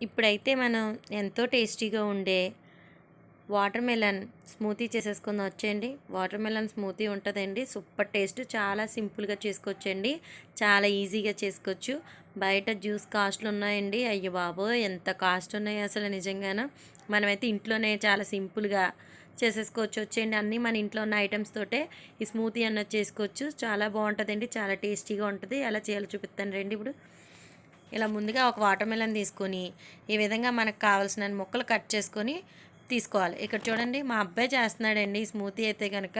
ఇప్పుడైతే మనం ఎంతో టేస్టీగా ఉండే వాటర్ మెలన్ స్మూతీ చేసేసుకుందాం. వచ్చేయండి. వాటర్ మెలన్ స్మూతీ ఉంటుందండి. Super taste. చాలా సింపుల్గా చేసుకోవచ్చండి. చాలా ఈజీగా చేసుకోవచ్చు. బయట జ్యూస్ కాస్ట్లు ఉన్నాయండి. అయ్యో బాబో ఎంత కాస్ట్ ఉన్నాయి అసలు నిజంగాన. మనమైతే ఇంట్లోనే చాలా సింపుల్గా చేసేసుకోవచ్చు. వచ్చేయండి. అన్నీ మన ఇంట్లో ఉన్న ఐటమ్స్ తోటే ఈ స్మూతీ అన్నది చేసుకోవచ్చు. చాలా బాగుంటుందండి. చాలా టేస్టీగా ఉంటుంది. ఎలా చేయాలో చూపిస్తాను. రండి ఇప్పుడు. ఇలా ముందుగా ఒక వాటర్మెలన్ తీసుకొని ఈ విధంగా మనకు కావాల్సిన ముక్కలు కట్ చేసుకొని తీసుకోవాలి. ఇక్కడ చూడండి మా అబ్బాయి చేస్తున్నాడండి ఈ స్మూతీ అయితే కనుక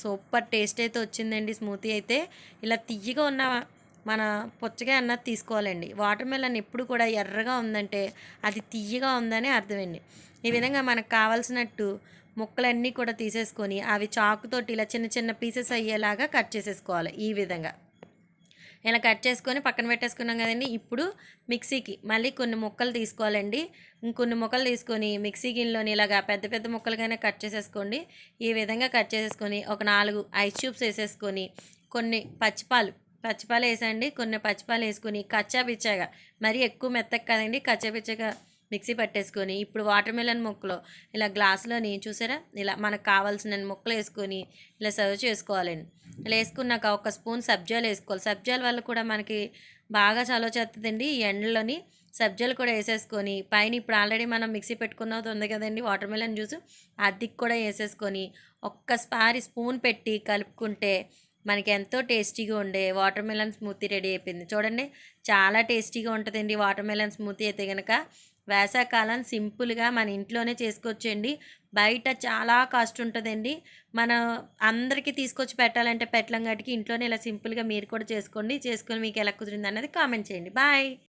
సూపర్ టేస్ట్ అయితే వచ్చిందండి స్మూతీ అయితే. ఇలా తియ్యగా ఉన్న మన పుచ్చగా అన్నది తీసుకోవాలండి. వాటర్ మెలన్ ఎప్పుడు కూడా ఎర్రగా ఉందంటే అది తియ్యగా ఉందని అర్థమండి. ఈ విధంగా మనకు కావాల్సినట్టు ముక్కలన్నీ కూడా తీసేసుకొని అవి చాకుతోటి ఇలా చిన్న చిన్న పీసెస్ అయ్యేలాగా కట్ చేసేసుకోవాలి ఈ విధంగా. ఇలా కట్ చేసుకొని పక్కన పెట్టేసుకున్నాం కదండి. ఇప్పుడు మిక్సీకి మళ్ళీ కొన్ని ముక్కలు తీసుకోవాలండి. ఇంకొన్ని ముక్కలు తీసుకొని మిక్సీ గిన్నెలోని ఇలాగా పెద్ద పెద్ద ముక్కలుగానే కట్ చేసేసుకోండి. ఈ విధంగా కట్ చేసేసుకొని ఒక నాలుగు ఐస్ ట్యూబ్స్ వేసేసుకొని కొన్ని పచ్చిపాలు పచ్చిపాలు వేసండి కొన్ని పచ్చిపాలు వేసుకొని కచ్చా పిచ్చాగా మరీ ఎక్కువ మెత్తగా కదండి. కచ్చా పిచ్చగా మిక్సీ పట్టేసుకొని ఇప్పుడు వాటర్ మెలన్ ముక్కలు ఇలా గ్లాసులోని చూసారా? ఇలా మనకు కావాల్సిన ముక్కలు వేసుకొని ఇలా సర్వ్ చేసుకోవాలండి. ఇలా వేసుకున్నాక ఒక స్పూన్ సబ్జాలు వేసుకోవాలి. సబ్జాల వల్ల కూడా మనకి బాగా చలో చేస్తుందండి ఈ ఎండలోని సబ్జాలు కూడా వేసేసుకొని పైన ఇప్పుడు ఆల్రెడీ మనం మిక్సీ పెట్టుకున్నది ఉంది కదండి వాటర్ మెలన్ జ్యూస్ అది కూడా వేసేసుకొని ఒక్కసారి స్పూన్ పెట్టి కలుపుకుంటే మనకి ఎంతో టేస్టీగా ఉండే వాటర్ మెలన్ స్మూతీ రెడీ అయిపోయింది. చూడండి చాలా టేస్టీగా ఉంటుందండి వాటర్ మెలన్ స్మూతీ అయితే కనుక వేసవకాలం సింపుల్గా మన ఇంట్లోనే చేసుకోవచ్చండి. బయట చాలా కాస్ట్ ఉంటుందండి మన అందరికీ తీసుకొచ్చి పెట్టాలంటే పెట్టలం గట్టికి ఇంట్లోనే ఇలా సింపుల్గా మీరు కూడా చేసుకోండి. చేసుకొని మీకు ఎలా కుదిరింది అన్నది కామెంట్ చేయండి. బాయ్.